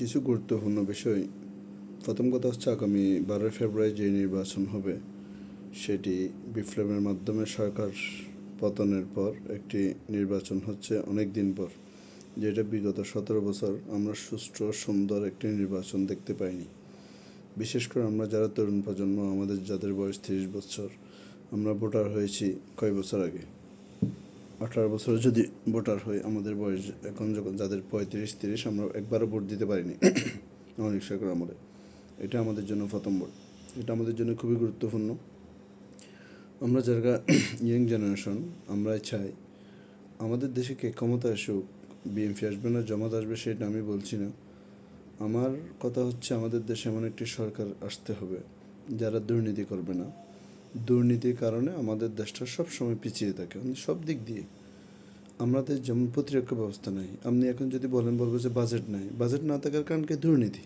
কিছু গুরুত্বপূর্ণ বিষয়। প্রথম কথা হচ্ছে আগামী বারোই ফেব্রুয়ারি যে নির্বাচন হবে, সেটি বিপ্লবের মাধ্যমে সরকার পতনের পর একটি নির্বাচন হচ্ছে অনেক দিন পর, যেটা বিগত সতেরো বছর আমরা সুষ্ঠু সুন্দর একটি নির্বাচন দেখতে পাইনি। বিশেষ করে আমরা যারা তরুণ প্রজন্ম, আমাদের যাদের বয়স তিরিশ বছর, আমরা ভোটার হয়েছি কয় বছর আগে? আঠারো বছর যদি ভোটার হই, আমাদের বয়স এখন যখন যাদের পঁয়ত্রিশ, তিরিশ, আমরা একবারও ভোট দিতে পারিনি অনেক সরকার আমলে এটা আমাদের জন্য প্রথম ভোট। এটা আমাদের জন্য খুবই গুরুত্বপূর্ণ। আমরা যারা ইয়াং জেনারেশন আমরা চাই আমাদের দেশে কে ক্ষমতা আসুক বিএমপি আসবে না, জমাত আসবে সেটা আমি বলছি না। আমার কথা হচ্ছে আমাদের দেশে এমন একটি সরকার আসতে হবে যারা দুর্নীতি করবে না। দুর্নীতির কারণে আমাদের দেশটা সবসময় পিছিয়ে থাকে। মানে সব দিক দিয়ে। আমাদের যেমন প্রতিরক্ষা ব্যবস্থা নাই, আপনি এখন যদি বলেন, বলব যে বাজেট নাই। বাজেট না থাকার কারণ কি? দুর্নীতি।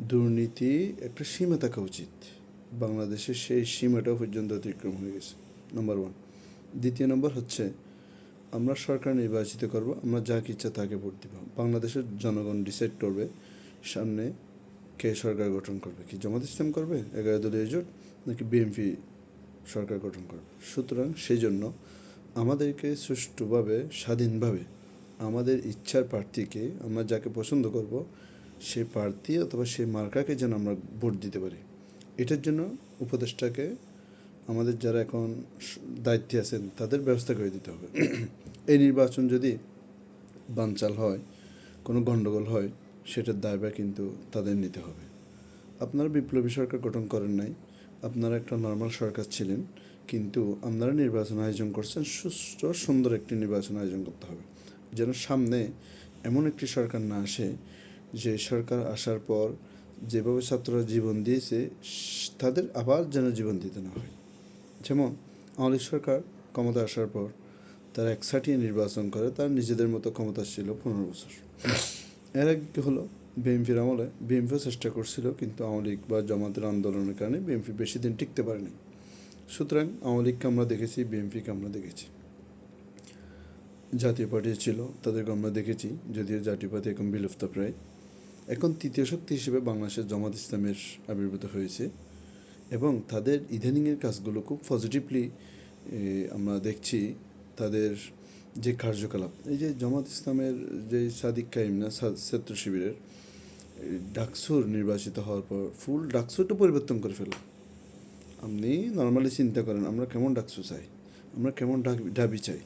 দুর্নীতি একটা সীমা থাকা উচিত। বাংলাদেশের সেই সীমাটাও পর্যন্ত অতিক্রম হয়ে গেছে। নম্বর ওয়ান দ্বিতীয় নম্বর হচ্ছে, আমরা সরকার নির্বাচিত করব, আমরা যাকে ইচ্ছা তাকে ভোট দিব। বাংলাদেশের জনগণ ডিসাইড করবে সামনে কে সরকার গঠন করবে? কি জামাত ইসলাম করবে? এগারো দলীয় জোট? নাকি বিএনপি সরকার গঠন করবে? সুতরাং সেই জন্য আমাদেরকে সুষ্ঠুভাবে, স্বাধীনভাবে আমাদের ইচ্ছার প্রার্থীকে আমরা যাকে পছন্দ করব সেই প্রার্থী অথবা সেই মার্কাকে যেন আমরা ভোট দিতে পারি। এটার জন্য উপদেষ্টাকে আমাদের যারা এখন দায়িত্বে আছেন, তাদের ব্যবস্থা করে দিতে হবে। এই নির্বাচন যদি বানচাল হয়, কোনো গণ্ডগোল হয় সেটার দায়ভার কিন্তু তাদের নিতে হবে। আপনারা বিপ্লবী সরকার গঠন করেন নাই, আপনারা একটা নর্মাল সরকার ছিলেন, কিন্তু আপনারা নির্বাচন আয়োজন করছেন সুস্থ সুন্দর একটি নির্বাচন আয়োজন করতে হবে। যেন সামনে এমন একটি সরকার না আসে, যে সরকার আসার পর যেভাবে ছাত্ররা জীবন দিয়েছে, তাদের আবার যেন জীবন দিতে না হয়। যেমন আওয়ামী সরকার ক্ষমতা আসার পর তারা একসাটিয়ে নির্বাচন করে, তার নিজেদের মতো ক্ষমতা ছিল পনেরো বছর। এর আগে কী হলো? বিএনপির আমলে বিএনপিও চেষ্টা করছিল, কিন্তু আওয়ামী লীগ বা জামাতের আন্দোলনের কারণে বিএনপি বেশি দিন টিকতে পারেনি। সুতরাং আওয়ামী লীগকে আমরা দেখেছি বিএনপিকে আমরা দেখেছি। জাতীয় পার্টি ছিল তাদেরকে আমরা দেখেছি, যদিও জাতীয় পার্টি এখন বিলুপ্ত প্রায়। এখন তৃতীয় শক্তি হিসেবে বাংলাদেশের জামাত ইসলামের আবির্ভূত হয়েছে এবং তাদের ইদানিংয়ের কাজগুলো খুব পজিটিভলি আমরা দেখছি। তাদের যে কার্যকলাপ, এই যে জামাত ইসলামের যে সাদিক কাইম না ছাত্র শিবিরের ডাকসুর নির্বাচিত হওয়ার পর ফুল ডাকসুরটা পরিবর্তন করে ফেলল আপনি নর্মালি চিন্তা করেন, আমরা কেমন ডাকসু চাই? আমরা কেমন ডাবি চাই?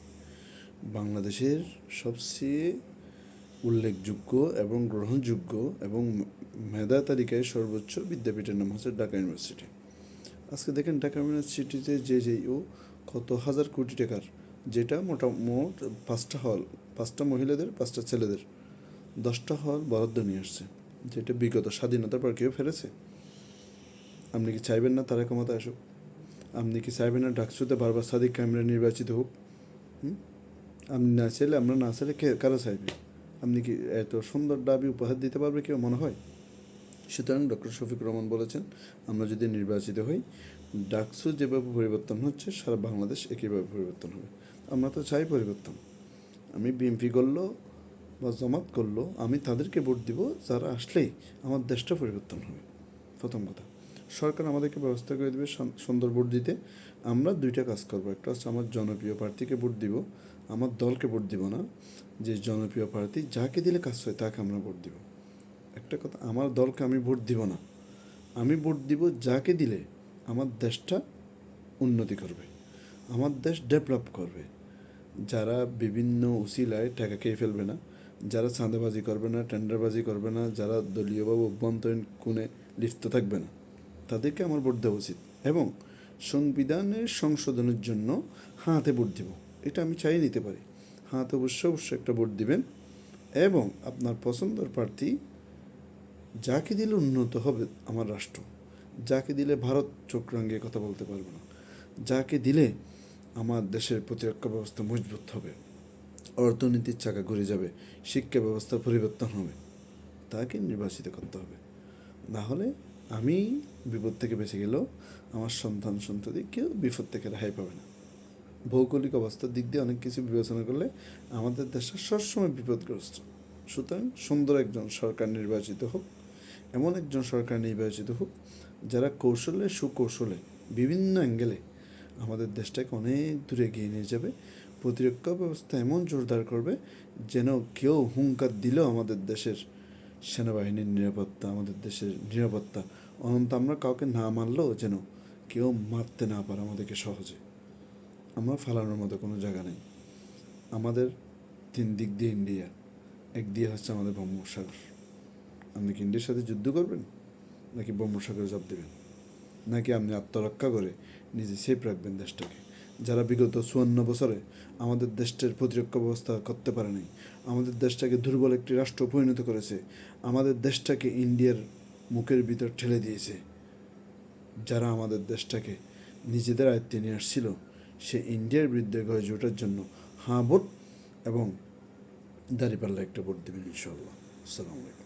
বাংলাদেশের সবচেয়ে উল্লেখযোগ্য এবং গ্রহণযোগ্য এবং মেধা তালিকায় সর্বোচ্চ বিদ্যাপীঠের নাম হচ্ছে ঢাকা ইউনিভার্সিটি। আজকে দেখেন ঢাকা ইউনিভার্সিটিতে যে যে ও কত হাজার কোটি টাকার যেটা মোটা মোট পাঁচটা হল, পাঁচটা মহিলাদের, পাঁচটা ছেলেদের। দশটা হল বরাদ্দ নিয়ে আসছে, যেটা বিগত স্বাধীনতার পর কেউ ফেলেছে। আপনি কি চাইবেন না তারা ক্ষমতা আসুক? আপনি কি চাইবেন না ডাকসুতে বারবার সাদিক ক্যামেরা নির্বাচিত হোক? আপনি না চাইলে আমরা না চাইলে কে, কারও চাইবে? আপনি কি এত সুন্দর দাবি উপহার দিতে পারবে কেউ মনে হয়? সুতরাং ডক্টর শফিক রহমান বলেছেন, আমরা যদি নির্বাচিত হই, ডাকসু যেভাবে পরিবর্তন হচ্ছে, সারা বাংলাদেশ একইভাবে পরিবর্তন হবে। আমরা তো চাই পরিবর্তন। আমি বিএনপি করল বা জমাত করল, আমি তাদেরকে ভোট দিব, যারা আসলেই আমার দেশটা পরিবর্তন হবে। প্রথম কথা। সরকার আমাদেরকে ব্যবস্থা করে দেবে, সন- সুন্দর ভোট দিতে। আমরা দুইটা কাজ করব। একটা হচ্ছে আমার জনপ্রিয় প্রার্থীকে ভোট দিব, আমার দলকে ভোট দিব না। যে জনপ্রিয় প্রার্থী যাকে দিলে কাজ হয়, তাকে আমরা ভোট দিব। একটা কথা, আমার দলকে আমি ভোট দিব না। আমি ভোট দিব যাকে দিলে আমার দেশটা উন্নতি করবে। আমার দেশ ডেভেলপ করবে। যারা বিভিন্ন উসিলায় টাকা খেয়ে ফেলবে না, যারা চাঁদাবাজি করবে না, টেন্ডারবাজি করবে না, যারা দলীয় বা অভ্যন্তরীণ কোণে লিপ্ত থাকবে না, তাদেরকে আমার ভোট দেওয়া উচিত এবং সংবিধানের সংশোধনের জন্য হাতে ভোট দিব। এটা আমি চাই নিতে পারি। হাতে অবশ্যই অবশ্যই একটা ভোট দিবেন এবং আপনার পছন্দের প্রার্থী যাকে দিলে উন্নত হবে আমার রাষ্ট্র, যাকে দিলে ভারত চোখ রাঙিয়ে কথা বলতে পারবে না, যাকে দিলে আমার দেশের প্রতিরক্ষা ব্যবস্থা মজবুত হবে। অর্থনীতির চাকা ঘুরে যাবে, শিক্ষা ব্যবস্থার পরিবর্তন হবে। তাকে নির্বাচিত করতে হবে। না হলে আমি বিপদ থেকে বেঁচে গেলেও আমার সন্তান সন্ততি কেউ বিপদ থেকে রেহাই পাবে না। ভৌগোলিক অবস্থার দিক দিয়ে অনেক কিছু বিবেচনা করলে আমাদের দেশটা সবসময় বিপদগ্রস্ত। সুতরাং সুন্দর একজন সরকার নির্বাচিত হোক, এমন একজন সরকার নির্বাচিত হোক, যারা কৌশলে, সুকৌশলে, বিভিন্ন অ্যাঙ্গেলে আমাদের দেশটাকে অনেক দূরে এগিয়ে নিয়ে যাবে। প্রতিরক্ষা ব্যবস্থা এমন জোরদার করবে যেন কেউ হুঙ্কার দিলেও আমাদের দেশের সেনাবাহিনীর নিরাপত্তা, আমাদের দেশের নিরাপত্তা অনন্ত আমরা কাউকে না মারলেও যেন কেউ মারতে না পারে আমাদেরকে সহজে। আমরা ফালানোর মতো কোনো জায়গা নেই। আমাদের তিন দিক দিয়ে ইন্ডিয়া, এক দিয়ে হচ্ছে আমাদের বঙ্গোপসাগর আপনি কি ইন্ডিয়ার সাথে যুদ্ধ করবেন নাকি বঙ্গোপসাগরে জব দেবেন? নাকি আপনি আত্মরক্ষা করে নিজে সেফ রাখবেন দেশটাকে? যারা বিগত চুয়ান্ন বছরে আমাদের দেশটার প্রতিরক্ষা ব্যবস্থা করতে পারে নাই, আমাদের দেশটাকে দুর্বল একটি রাষ্ট্র পরিণত করেছে, আমাদের দেশটাকে ইন্ডিয়ার মুখের ভিতর ঠেলে দিয়েছে। যারা আমাদের দেশটাকে নিজেদের আয়ত্তে নিয়ে আসছিল, সে ইন্ডিয়ার বিরুদ্ধে গয়ে জোটার জন্য হাঁ ভোট এবং দাঁড়িপাল্লা একটা ভোট দেবেন ইনশাল্লাহ আসসালামু আলাইকুম।